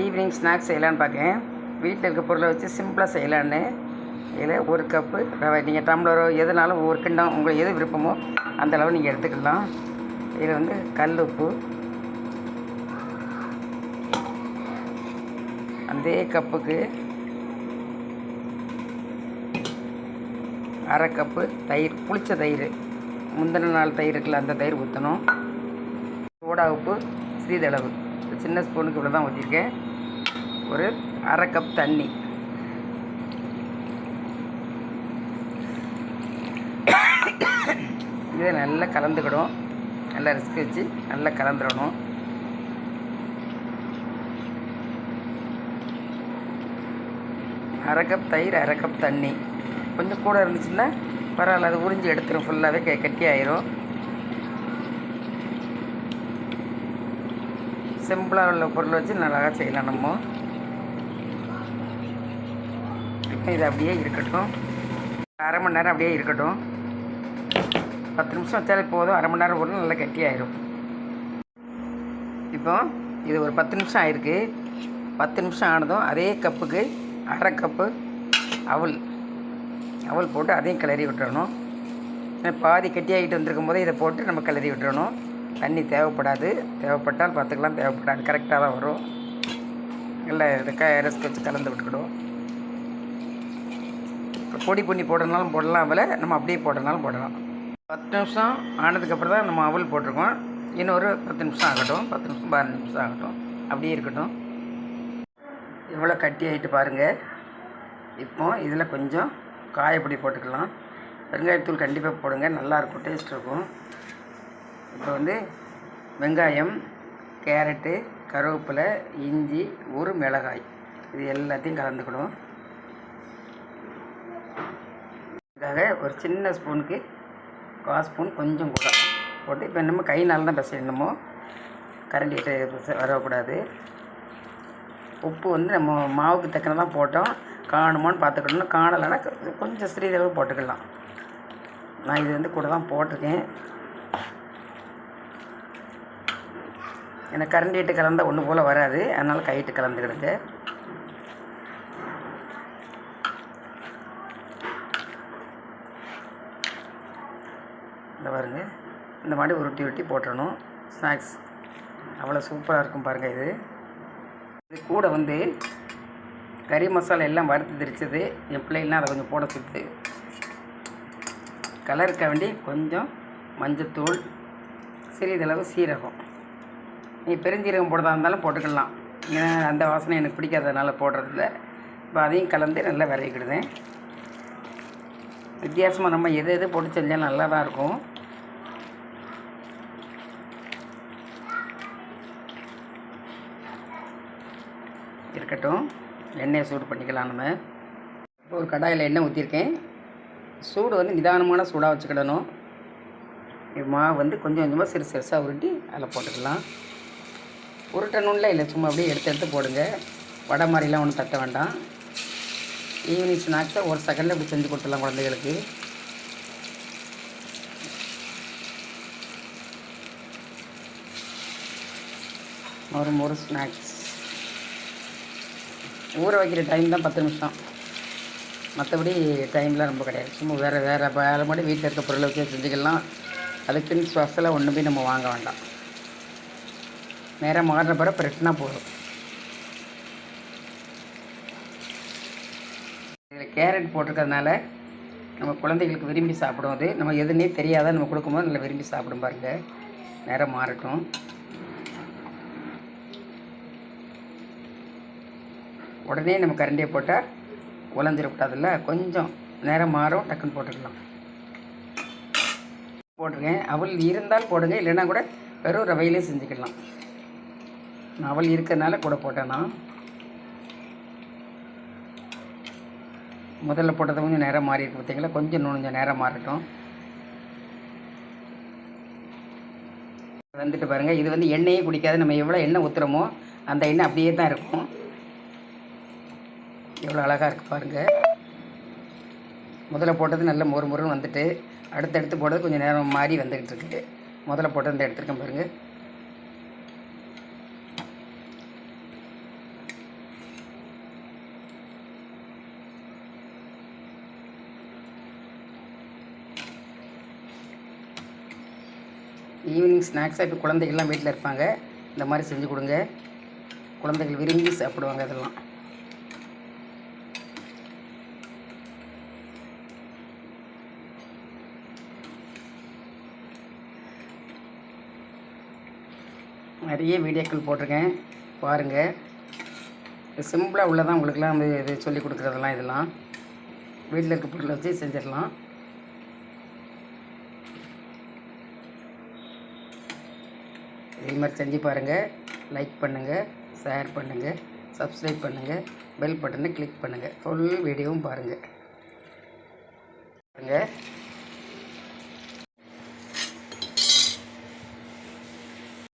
Evening snacks செய்யலான்னு பார்க்கேன் வீட்டில் இருக்க பொருளை வச்சு சிம்பிளாக செய்யலான்னு. இதில் ஒரு கப்பு ரவை. நீங்கள் டம்ளரோ எதுனாலும் ஒரு கிண்டம் உங்களுக்கு எது விருப்பமோ அந்த அளவு நீங்கள் எடுத்துக்கலாம். இதில் வந்து கல் உப்பு. அதே கப்புக்கு அரை கப்பு தயிர் புளிச்ச தயிர். முந்தின நாள் தயிர் இருக்குல்ல அந்த தயிர் ஊற்றணும் சோடா உப்பு சிறிதளவு. சின்ன ஸ்பூனுக்கு இவ்வளோ தான் ஊற்றிருக்கேன் ஒரு அரை கப் தண்ணி. இதை நல்லா கலந்துக்கிடும் நல்லா ரிஸ்க் வச்சு நல்லா கலந்துடணும். அரை கப் தயிர் அரை கப் தண்ணி. கொஞ்சம் கூட இருந்துச்சுன்னா பரவாயில்ல அது உறிஞ்சி எடுத்துரும். ஃபுல்லாகவே கெ கெட்டி ஆயிரும் சிம்பிளாக உள்ள பொருள் வச்சு நல்லா செய்யலாம் நம்ம. இப்போ இது அப்படியே இருக்கட்டும். அரை மணி நேரம் அப்படியே இருக்கட்டும். பத்து நிமிஷம் வச்சாலே போதும். அரை மணி நேரம் போட்டு நல்லா கெட்டி இப்போ இது ஒரு பத்து நிமிஷம் ஆயிருக்கு. பத்து நிமிஷம் ஆனதும் அதே கப்புக்கு அரை கப்பு அவல். அவல் போட்டு அதையும் கிளறி விட்டுறணும். பாதி கட்டியாகிட்டு வந்திருக்கும் போது இதை போட்டு நம்ம கிளறி விட்டுறணும். தண்ணி தேவைப்படாது. தேவைப்பட்டால் பார்த்துக்கலாம் தேவைப்படாது கரெக்டாக தான் வரும். இல்லை இதுக்காக க வச்சு கலந்து விட்டுக்கிடும். இப்போ பொடி பண்ணி போடுறதுனாலும் போடலாம் அவலை நம்ம அப்படியே போடணுனாலும் போடலாம். பத்து நிமிஷம் ஆனதுக்கப்புறம் தான் நம்ம அவல் போட்டிருக்கோம். இன்னொரு பத்து நிமிஷம் ஆகட்டும். பத்து நிமிஷம் பதினஞ்சு நிமிஷம் ஆகட்டும். அப்படியே இருக்கட்டும். எவ்வளோ கட்டி ஆகிட்டு பாருங்கள் இப்போ இதில் கொஞ்சம் காயப்பொடி போட்டுக்கலாம். வெங்காயத்தூள் கண்டிப்பாக போடுங்க. நல்லாயிருக்கும் டேஸ்ட் இருக்கும். இப்போ வந்து வெங்காயம் கேரட்டு கருவேப்பிலை இஞ்சி ஒரு மிளகாய். இது எல்லாத்தையும் கலந்துக்கணும். அதுக்காக ஒரு சின்ன ஸ்பூனுக்கு கால் ஸ்பூன் கொஞ்சம் கூட போட்டு இப்போ நம்ம கையினால தான் பிசையணுமோ கரண்டிட்டு வரக்கூடாது. உப்பு வந்து நம்ம மாவுக்கு தக்கன தான் போட்டோம். காணுமான்னு பார்த்துக்கணும் காணலைன்னா கொஞ்சம் சிறிதளவு போட்டுக்கலாம். நான் இது வந்து கூட தான் போட்டிருக்கேன். ஏன்னா கரண்ட் இட்டு கலந்தால் ஒன்று போல் வராது. அதனால் கையிட்டு கலந்துக்கிடுங்க. இந்த பாருங்க. இந்த மாதிரி உருட்டி உருட்டி போட்டுடணும் ஸ்நாக்ஸ் அவ்வளோ சூப்பராக இருக்கும் பாருங்கள் இது. இது கூட வந்து கறி மசாலா எல்லாம் வறுத்து திரிச்சது. என் பிள்ளைகள்லாம் அதை கொஞ்சம் போட சுத்து கலருக்க வேண்டி கொஞ்சம் மஞ்சத்தூள் சிறிதளவு சீரகம். நீ பெருஞ்சீரகம் போடுறதா இருந்தாலும் போட்டுக்கலாம். ஏன்னா அந்த வாசனை எனக்கு பிடிக்காததுனால போடுறதில்ல. இப்போ அதையும் கலந்து நல்லா விரைக்கிடுதேன் வித்தியாசமாக நம்ம எது எது போட்டு செஞ்சால் நல்லா தான் இருக்கும். இருக்கட்டும். எண்ணெயை சூடு பண்ணிக்கலாம் நம்ம. இப்போ ஒரு கடாயில் எண்ணெய் ஊற்றிருக்கேன் சூடு வந்து நிதானமான சூடாக வச்சுக்கிடணும். மாவு வந்து கொஞ்சம் கொஞ்சமாக சிறு சிறுசாக உருட்டி அதில் போட்டுக்கலாம். உருட்டணும்லாம் இல்லை சும்மா அப்படியே எடுத்து எடுத்து போடுங்க. வடை மாதிரிலாம் ஒன்றும் தட்ட வேண்டாம். ஈவினிங் ஸ்நாக்ஸை ஒரு செகண்டில் இப்படி செஞ்சு கொடுத்துடலாம் குழந்தைகளுக்கு. ஒரு மொறு ஸ்நாக்ஸ் ஊற வைக்கிற டைம் தான் பத்து நிமிஷம். மற்றபடி டைம்லாம் ரொம்ப கிடையாது. சும்மா வேறு வேறு வேலை மட்டும் வீட்டில் இருக்க பொருளை வச்சு செஞ்சுக்கலாம். அதுக்குன்னு ஸ்பெஷலாக ஒன்றுமே நம்ம வாங்க வேண்டாம். நேராக மாறின பிறகு பிரட்டினா போதும் இதில் கேரட் போட்டிருக்கறதுனால நம்ம குழந்தைகளுக்கு விரும்பி சாப்பிடும் அது. நம்ம எதுன்னே தெரியாத நம்ம கொடுக்கும்போது நல்லா விரும்பி சாப்பிடும் பாருங்க. நேரம் மாறட்டும். உடனே நம்ம கரண்டியை போட்டால் உலஞ்சிடக்கூடாதுல்ல கொஞ்சம் நேரம் மாறும் டக்குன்னு போட்டுக்கலாம். போட்டிருக்கேன். அவள் இருந்தால் போடுங்க இல்லைன்னா கூட வெறும் ரவையிலே செஞ்சுக்கலாம். அவள் இருக்கிறதுனால கூட போட்டேன் நான். முதல்ல போட்டது கொஞ்சம் நேரம் மாறி இருக்கு பார்த்தீங்களா? கொஞ்சம் இன்னும் கொஞ்சம் நேரம் மாறட்டும். வந்துட்டு பாருங்கள் இது வந்து எண்ணெயே குடிக்காது. நம்ம எவ்வளோ எண்ணெய் ஊற்றுறோமோ அந்த எண்ணெய் அப்படியே தான் இருக்கும். எவ்வளோ அழகாக இருக்குது பாருங்கள் முதல்ல போட்டது நல்ல மொறு மொறுன்னு வந்துட்டு அடுத்தடுத்து போட்டது கொஞ்சம் நேரம் மாறி வந்துக்கிட்டு இருக்கு. முதல்ல போட்டது இந்த எடுத்துருக்கேன் பாருங்கள் ஈவினிங் ஸ்நாக்ஸாக இப்போ குழந்தைகள்லாம் வீட்டில் இருப்பாங்க. இந்த மாதிரி செஞ்சு கொடுங்க. குழந்தைகள் விரும்பி சாப்பிடுவாங்க இதெல்லாம் நிறைய வீடியோக்கள் போட்டிருக்கேன். பாருங்கள் சிம்பிளாக உள்ளதான் உங்களுக்குலாம் வந்து இது சொல்லி கொடுக்குறதெல்லாம் இதெல்லாம். வீட்டில் இருக்க பொருளை வச்சு செஞ்சிடலாம். இதே மாதிரி செஞ்சு பாருங்கள் லைக் பண்ணுங்கள் ஷேர் பண்ணுங்கள் சப்ஸ்கிரைப் பண்ணுங்கள் பெல் பட்டனை கிளிக் பண்ணுங்கள் ஃபுல் வீடியோவும் பாருங்கள் பாருங்கள்